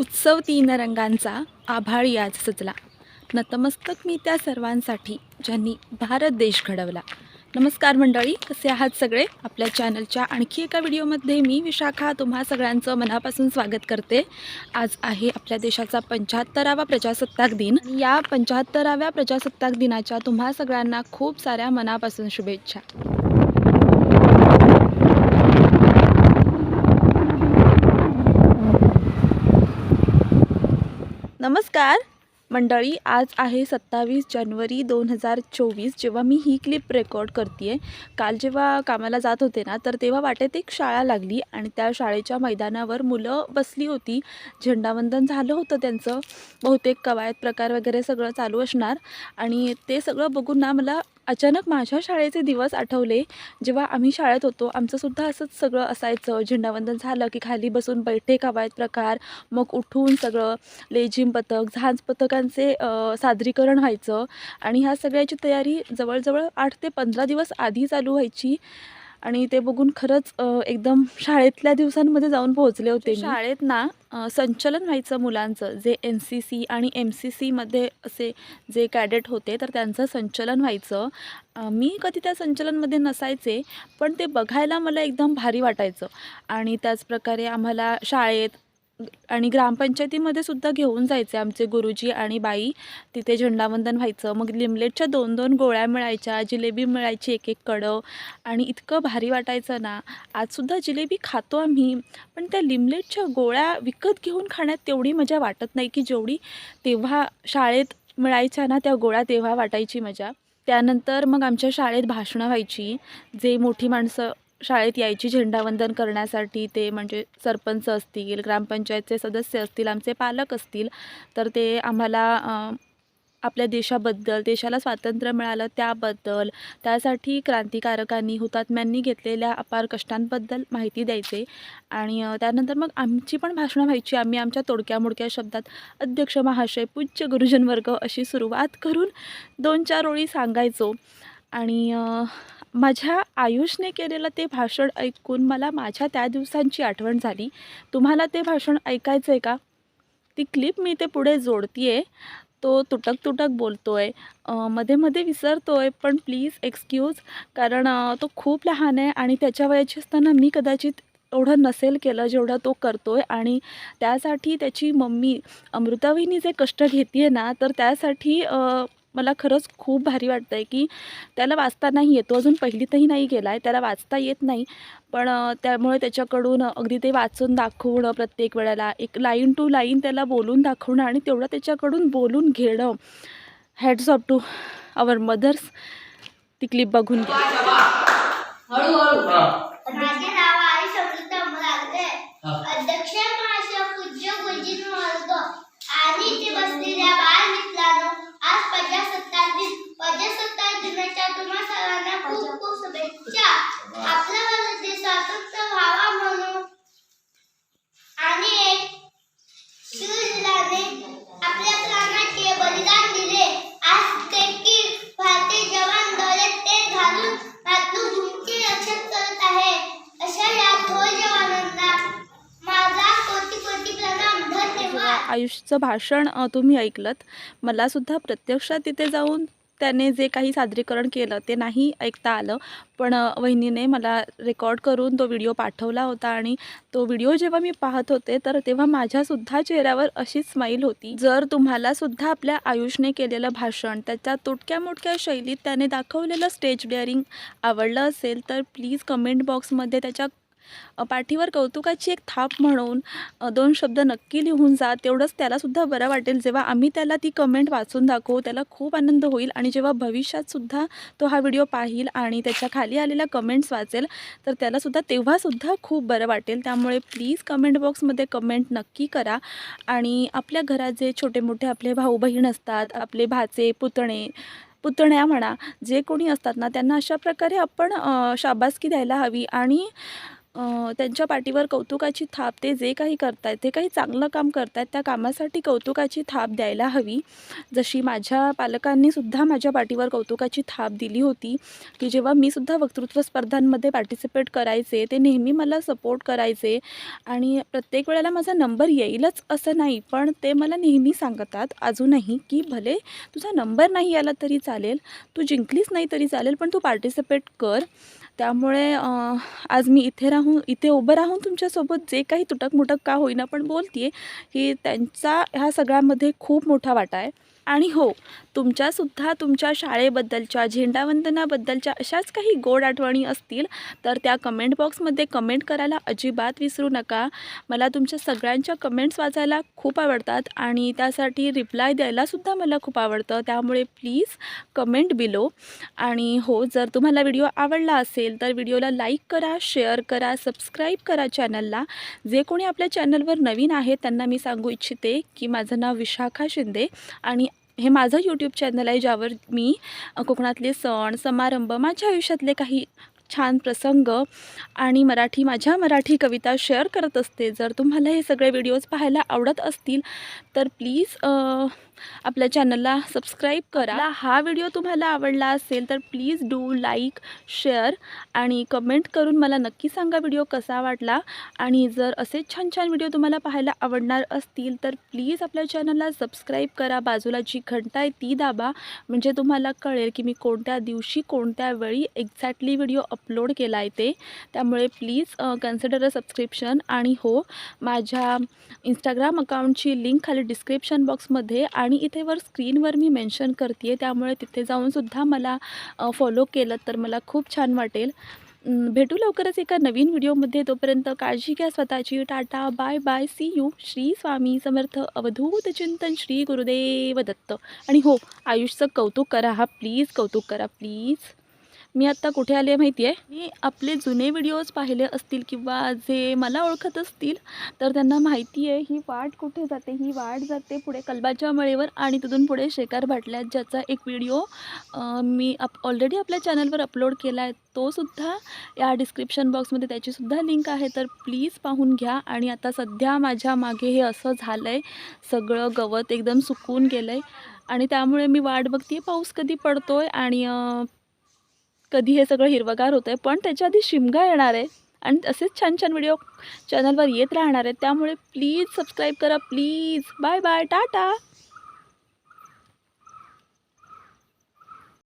उत्सव तीन रंगांचा आभाळी आज सजला. नतमस्तक मी त्या सर्वांसाठी ज्यांनी भारत देश घडवला. नमस्कार मंडळी कसे आहात सगळे? आपल्या चॅनलच्या आणखी एका व्हिडिओमध्ये मी विशाखा तुम्हा सगळ्यांचं मनापासून स्वागत करते. आज आहे आपल्या देशाचा पंच्याहत्तरावा प्रजासत्ताक दिन. या पंच्याहत्तराव्या प्रजासत्ताक दिनाच्या तुम्हा सगळ्यांना खूप साऱ्या मनापासून शुभेच्छा. नमस्कार. मंडळी आज आहे सत्तावीस जानेवारी दोन हजार चोवीस. जेव्हा मी ही क्लिप रेकॉर्ड करते आहे काल जेव्हा कामाला जात होते ना तर तेव्हा वाटेत एक शाळा लागली आणि त्या शाळेच्या मैदानावर मुलं बसली होती. झेंडावंदन झालं होतं त्यांचं. बहुतेक कवायत प्रकार वगैरे सगळं चालू असणार आणि ते सगळं बघून ना मला अचानक माझ्या शाळेचे दिवस आठवले. जेव्हा आम्ही शाळेत होतो आमचंसुद्धा असंच सगळं असायचं. झेंडावंदन झालं की खाली बसून बैठे कवायत प्रकार. मग उठून सगळं लेझिम पथक झांज पथकांचे सादरीकरण व्हायचं. आणि ह्या सगळ्याची तयारी जवळजवळ आठ ते पंधरा दिवस आधी चालू व्हायची. आणि ते बघून खरंच एकदम शाळेतल्या दिवसांमध्ये जाऊन पोहोचले होते मी. शाळेत ना संचलन व्हायचं मुलांचं जे एन सी सी आणि एम सी सीमध्ये असे जे कॅडेट होते तर त्यांचं संचलन व्हायचं मी कधी त्या संचलनमध्ये नसायचे पण ते बघायला मला एकदम भारी वाटायचं आणि त्याचप्रकारे आम्हाला शाळेत आणि ग्रामपंचायतीमध्ये सुद्धा घेऊन जायचे आमचे गुरुजी आणि बाई. तिथे झेंडावंदन व्हायचं. मग लिमलेटच्या दोन दोन गोळ्या मिळायच्या जिलेबी मिळायची एक एक कडं. आणि इतकं भारी वाटायचं ना. आजसुद्धा जिलेबी खातो आम्ही पण त्या लिमलेटच्या गोळ्या विकत घेऊन खाण्यात तेवढी मजा वाटत नाही की जेवढी तेव्हा शाळेत मिळायच्या ना त्या गोळ्या तेव्हा वाटायची मजा. त्यानंतर मग आमच्या शाळेत भाषणं व्हायची. जे मोठी माणसं शाळेत यायची झेंडावंदन करण्यासाठी ते म्हणजे सरपंच असतील ग्रामपंचायतचे सदस्य असतील आमचे पालक असतील तर ते आम्हाला आपल्या देशाबद्दल देशाला स्वातंत्र्य मिळालं त्याबद्दल त्यासाठी क्रांतिकारकांनी हुतात्म्यांनी घेतलेल्या अपार कष्टांबद्दल माहिती द्यायचे. आणि त्यानंतर मग आमची पण भाषणं व्हायची. आम्ही आमच्या तोडक्या मोडक्या शब्दात अध्यक्ष महाशय पूज्य गुरुजन वर्ग अशी सुरुवात करून दोन चार ओळी सांगायचो. आणि माझ्या आयुषने केलेलं ते भाषण ऐकून मला माझ्या त्या दिवसांची आठवण झाली. तुम्हाला ते भाषण ऐकायचं आहे का? ती क्लिप मी ते पुढे जोडती आहे तो तुटक तुटक बोलतो आहे मध्ये मध्ये विसरतो आहे पण प्लीज एक्सक्यूज कारण तो खूप लहान आहे आणि त्याच्या वयाची असताना मी कदाचित एवढं नसेल केलं जेवढं तो करतो आहे आणि त्यासाठी त्याची मम्मी अमृताविनी जे कष्ट घेते ना तर त्यासाठी मला खरंच खूप भारी वाटतं आहे की त्याला वाचता नाही येतो अजून पहिलीतही नाही गेला आहे त्याला वाचता येत नाही. पण त्यामुळे त्याच्याकडून अगदी ते वाचून दाखवणं प्रत्येक वेळेला एक लाईन टू लाईन त्याला बोलून दाखवणं आणि तेवढं त्याच्याकडून बोलून घेणं. Hats off to our mothers ती क्लिप बघून घ्या माझे नाव आहे समृद्ध अमरावते अध्यक्ष महाशय पूज्य गुरुजी वर्ग आणि इथे बसलेल्या बाल मित्रांनो आज प्रजासत्ताक दिन प्रजासत्ताक दिनाच्या तुम्हा सर्वांना खूप खूप शुभेच्छा आपला भारत देश स्वतंत्र व्हावा म्हणून आणि एक शूरवीराने आपल्या प्राणाचे बलिदान दिले आज देखील भारतीय जवान दौलत ते घालून मातृभूमीचे रक्षण करत आहे अशा या थोर जवानांना माझा कोटी कोटी प्रणाम चं भाषण तुम्ही ऐकलत. मलासुद्धा प्रत्यक्षात तिथे जाऊन त्याने जे काही सादरीकरण केलं ते नाही ऐकता आलं. पण वहिनीने मला रेकॉर्ड करून तो व्हिडिओ पाठवला होता आणि तो व्हिडिओ जेव्हा मी पाहत होते तर तेव्हा माझ्यासुद्धा चेहऱ्यावर अशीच स्माईल होती. जर तुम्हालासुद्धा आपल्या आयुषने केलेलं भाषण त्याच्या तुटक्या मोठक्या शैलीत त्याने दाखवलेलं स्टेज डेअरिंग आवडलं असेल तर प्लीज कमेंट बॉक्समध्ये त्याच्या पाठीवर कौतुकाची एक थाप म्हणून दोन शब्द नक्की लिहून जा. तेवढंच त्यालासुद्धा बरं वाटेल. जेव्हा आम्ही त्याला ती कमेंट वाचून दाखवू त्याला खूप आनंद होईल. आणि जेव्हा भविष्यातसुद्धा तो हा व्हिडिओ पाहील आणि त्याच्याखाली आलेल्या कमेंट्स वाचेल तर त्यालासुद्धा तेव्हासुद्धा खूप बरं वाटेल. त्यामुळे प्लीज कमेंट बॉक्समध्ये कमेंट नक्की करा. आणि आपल्या घरात जे छोटे मोठे आपले भाऊ बहीण असतात आपले भाचे पुतणे पुतण्या म्हणा जे कोणी असतात ना त्यांना अशा प्रकारे आपण शाबासकी द्यायला हवी. आणि त्यांच्या पाठीवर कौतुकाची थाप ते जे काही करतायत ते काही चांगलं काम करतायत त्या कामासाठी कौतुकाची थाप द्यायला हवी. जशी माझ्या पालकांनी सुद्धा माझ्या पाठीवर कौतुकाची थाप दिली होती की जेव्हा मी सुद्धा वक्तृत्व स्पर्धांमध्ये पार्टिसिपेट करायचे ते नेहमी मला सपोर्ट करायचे आणि प्रत्येक वेळेला माझा नंबर येईलच असं नाही पण ते मला नेहमी सांगतात अजूनही की भले तुझा नंबर नाही आला तरी चालेल तू जिंकलीच नाही तरी चालेल पण तू पार्टिसिपेट कर. त्यामुळे आज मी इथे राहून इथे उभं राहून तुमच्यासोबत जे काही तुटकमुटक का होईना पण बोलते आहे की त्यांचा ह्या सगळ्यामध्ये खूप मोठा वाटा आहे. आणि हो तुमच्यासुद्धा तुमच्या शाळेबद्दलच्या झेंडावंदनाबद्दलच्या अशाच काही गोड आठवणी असतील तर त्या कमेंट बॉक्समध्ये कमेंट करायला अजिबात विसरू नका. मला तुमच्या सगळ्यांच्या कमेंट्स वाचायला खूप आवडतात आणि त्यासाठी रिप्लाय द्यायलासुद्धा मला खूप आवडतं. त्यामुळे प्लीज कमेंट बिलो आणि हो जर तुम्हाला व्हिडिओ आवडला असेल तर व्हिडिओला लाईक करा शेअर करा सबस्क्राईब करा चॅनलला जे कोणी आपल्या चॅनलवर नवीन आहे त्यांना मी सांगू इच्छिते की माझं नाव विशाखा शिंदे आणि हे माझं यूट्यूब चॅनल आहे ज्यावर मी कोकणातले सण समारंभ माझ्या आयुष्यातले काही छान प्रसंग आणि मराठी माझ्या मराठी कविता शेअर करत असते. जर तुम्हाला हे सगळे व्हिडिओज पाहायला आवडत असतील तर प्लीज आपल्या चॅनलला सबस्क्राईब करा. हा व्हिडिओ तुम्हाला आवडला असेल तर प्लीज डू लाईक शेअर आणि कमेंट करून मला नक्की सांगा व्हिडिओ कसा वाटला. आणि जर असे छान छान व्हिडिओ तुम्हाला पाहायला आवडणार असतील तर प्लीज आपल्या चॅनलला सबस्क्राईब करा. बाजूला जी घंटा आहे ती दाबा. म्हणजे तुम्हाला कळेल की मी कोणत्या दिवशी कोणत्या वेळी एक्झॅक्टली व्हिडिओ अपलोड केला आहे ते. त्यामुळे प्लीज कन्सिडर अ सबस्क्रिप्शन आणि हो माझ्या इंस्टाग्राम अकाउंटची लिंक खाली डिस्क्रिप्शन बॉक्समध्ये आणि इथे वर स्क्रीनवर मी मेन्शन करते आहे त्यामुळे तिथे जाऊनसुद्धा मला फॉलो केलं तर मला खूप छान वाटेल. भेटू लवकरच एका नवीन व्हिडिओमध्ये तोपर्यंत काळजी घ्या स्वतःची. Tata bye bye see you Shri Swami Samarth. Avadhoot Chintan Shri Gurudev Datta. आणि हो आयुषचं कौतुक करा हा. प्लीज कौतुक करा. प्लीज मी आत्ता कुठे आले माहिती आहे? मी आपले जुने व्हिडिओज पाहिले असतील किंवा जे मला ओळखत असतील तर त्यांना माहिती आहे ही वाट कुठे जाते? ही वाट जाते पुढे कलबाच्या मळेवर आणि तिथून पुढे शेकार भाटल्यात ज्याचा एक व्हिडिओ मी अप ऑलरेडी आपल्या चॅनलवर अपलोड केला आहे. तोसुद्धा या डिस्क्रिप्शन बॉक्समध्ये त्याचीसुद्धा लिंक आहे. तर प्लीज पाहून घ्या. आणि आता सध्या माझ्या मागे हे असं झालं आहे सगळं गवत एकदम सुकून गेलं आहे आणि त्यामुळे मी वाट बघते पाऊस कधी पडतो आहे आणि कधी हे सगळं हिरवगार होतं आहे पण त्याच्या आधी शिमगा येणार आहे. आणि असेच छान छान व्हिडिओ चॅनलवर येत राहणार आहेत. त्यामुळे प्लीज सबस्क्राईब करा. Please bye bye tata